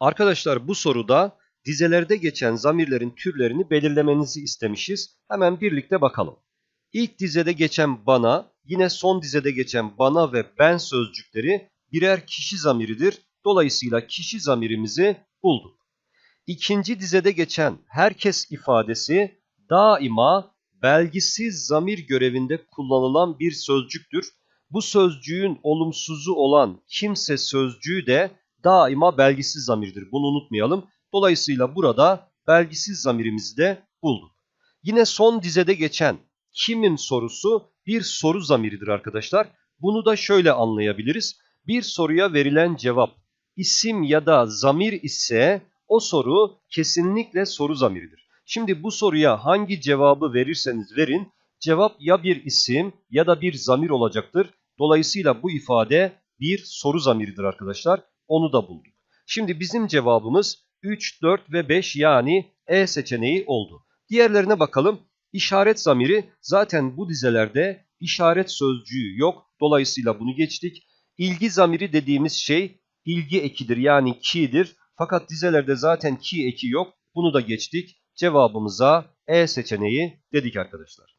Arkadaşlar bu soruda dizelerde geçen zamirlerin türlerini belirlemenizi istemişiz. Hemen birlikte bakalım. İlk dizede geçen bana, yine son dizede geçen bana ve ben sözcükleri birer kişi zamiridir. Dolayısıyla kişi zamirimizi bulduk. İkinci dizede geçen herkes ifadesi daima belgisiz zamir görevinde kullanılan bir sözcüktür. Bu sözcüğün olumsuzu olan kimse sözcüğü de daima belgisiz zamirdir. Bunu unutmayalım. Dolayısıyla burada belgisiz zamirimizi de bulduk. Yine son dizede geçen kimin sorusu bir soru zamiridir arkadaşlar. Bunu da şöyle anlayabiliriz. Bir soruya verilen cevap isim ya da zamir ise o soru kesinlikle soru zamiridir. Şimdi bu soruya hangi cevabı verirseniz verin cevap ya bir isim ya da bir zamir olacaktır. Dolayısıyla bu ifade bir soru zamiridir arkadaşlar. Onu da bulduk. Şimdi bizim cevabımız 3, 4 ve 5 yani E seçeneği oldu. Diğerlerine bakalım. İşaret zamiri zaten bu dizelerde işaret sözcüğü yok. Dolayısıyla bunu geçtik. İlgi zamiri dediğimiz şey ilgi ekidir yani ki'dir. Fakat dizelerde zaten ki eki yok. Bunu da geçtik. Cevabımıza E seçeneği dedik arkadaşlar.